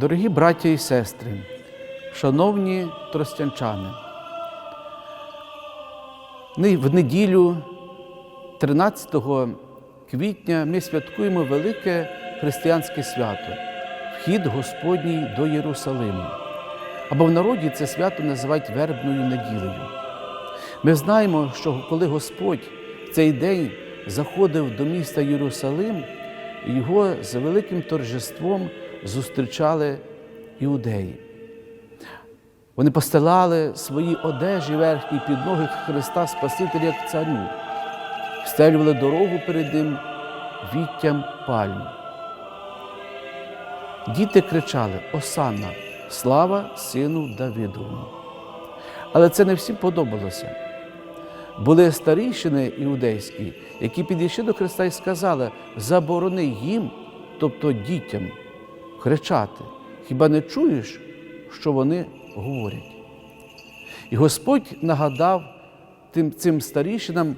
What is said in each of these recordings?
Дорогі браття і сестри, шановні тростянчани, в неділю 13 квітня ми святкуємо велике християнське свято Вхід Господній до Єрусалиму. Або в народі це свято називають вербною неділею. Ми знаємо, що коли Господь в цей день заходив до міста Єрусалим, його з великим торжеством зустрічали іудеї. Вони постилали свої одежі верхні під ноги Христа Спасителя як царю, встелювали дорогу перед ним віттям пальм. Діти кричали Осанна, слава сину Давидовому. Але це не всім подобалося. Були старішини іудейські, які підійшли до Христа і сказали: заборони їм, тобто дітям, кричати. Хіба не чуєш, що вони говорять? І Господь нагадав тим, цим старішинам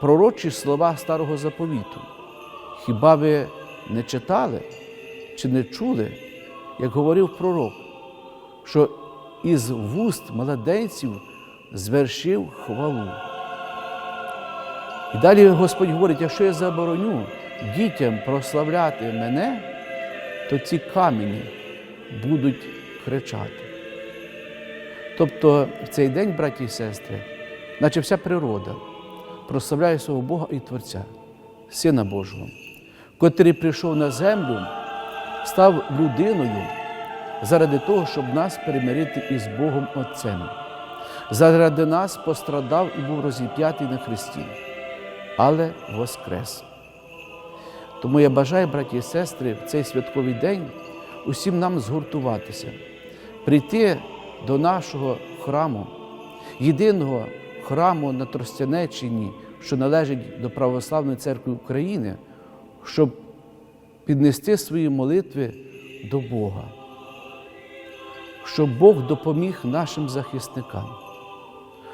пророчі слова старого заповіту. Хіба ви не читали чи не чули, як говорив пророк, що із вуст младенців звершив хвалу? І далі Господь говорить: якщо я забороню дітям прославляти мене, то ці камені будуть кричати. Тобто в цей день, браті і сестри, наче вся природа прославляє свого Бога і Творця, Сина Божого, котрий прийшов на землю, став людиною заради того, щоб нас перемирити із Богом Отцем. Заради нас пострадав і був розіп'ятий на Христі, але воскрес. Тому я бажаю, браті і сестри, в цей святковий день усім нам згуртуватися, прийти до нашого храму, єдиного храму на Тростянеччині, що належить до Православної церкви України, щоб піднести свої молитви до Бога, щоб Бог допоміг нашим захисникам,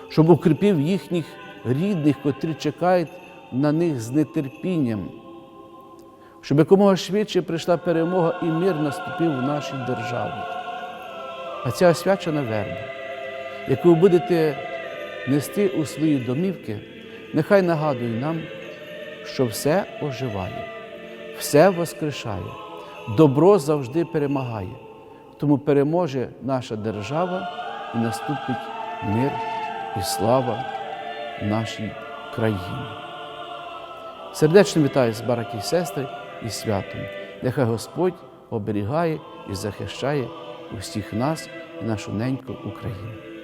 щоб укріпив їхніх рідних, котрі чекають на них з нетерпінням щоб якомога швидше прийшла перемога і мир наступив в нашій державі. А ця освячена верба, яку ви будете нести у свої домівки, нехай нагадує нам, що все оживає, все воскрешає, добро завжди перемагає. Тому переможе наша держава і наступить мир і слава нашій країні. Сердечно вітаю з і сестри і святом. Нехай Господь оберігає і захищає усіх нас і нашу неньку Україну.